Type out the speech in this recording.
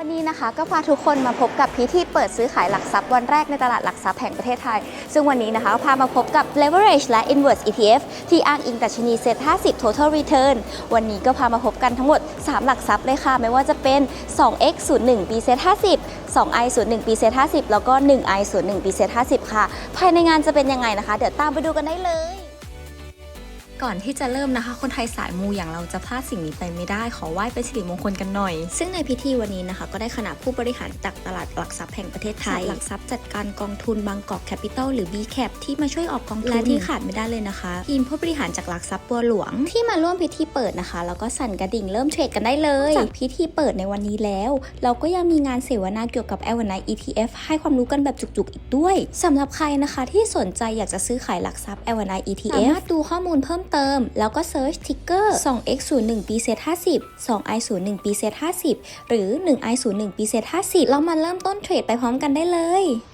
วันนี้นะคะก็พาทุกคนมาพบกับพิธีเปิดซื้อขายหลักทรัพย์วันแรกในตลาดหลักทรัพย์แห่งประเทศไทย ซึ่งวันนี้นะคะพามาพบกับ leverage และ inverse ETF ที่อ้างอิงดัชนีเซ็ต50 total return วันนี้ก็พามาพบกันทั้งหมด 3 หลักทรัพย์เลยค่ะ ไม่ว่าจะเป็น 2x 0 1ปีเซ็ต50 2i 0 1ปีเซ็ต50 แล้วก็ 1i 0 1ปีเซ็ต50 ค่ะ ภายในงานจะเป็นยังไงนะคะ เดี๋ยวตามไปดูกันได้เลย ก่อนที่จะเริ่มนะคะ คนไทยสายมูอย่างเราจะพลาดสิ่งนี้ไปไม่ได้ ขอไหว้เป็นสิริมงคลกันหน่อย ซึ่งในพิธีวันนี้นะคะ ก็ได้คณะผู้บริหารจากตลาดหลักทรัพย์แห่งประเทศไทย หลักทรัพย์จัดการกองทุนบางกอกแคปิตอลหรือ B Cap ที่มาช่วยออกกองทุนและที่ขาดไม่ได้เลยนะคะทีมผู้บริหารจากหลักทรัพย์บัวหลวง ที่มาร่วมพิธีเปิดนะคะ แล้วก็สั่นกระดิ่งเริ่มเทรดกันได้เลยจากพิธีเปิดในวันนี้แล้ว เราก็ยังมีงานเสวนาเกี่ยวกับ l อ n i ETF ให้ความรู้กันแบบจุกๆ อีกด้วยสำหรับใครนะคะที่สนใจอยากจะซื้อขายหลักทรัพย์ l อ n i ETF สามารถดูข้อมูลเพิ่มเติม แล้วก็ Search Ticker 2x 0 1ปีเซต50 2i 0 1ปีเซต50หรือ 1i 0 1ปีเซต50แล้วมาเริ่มต้นเทรดไปพร้อมกันได้เลย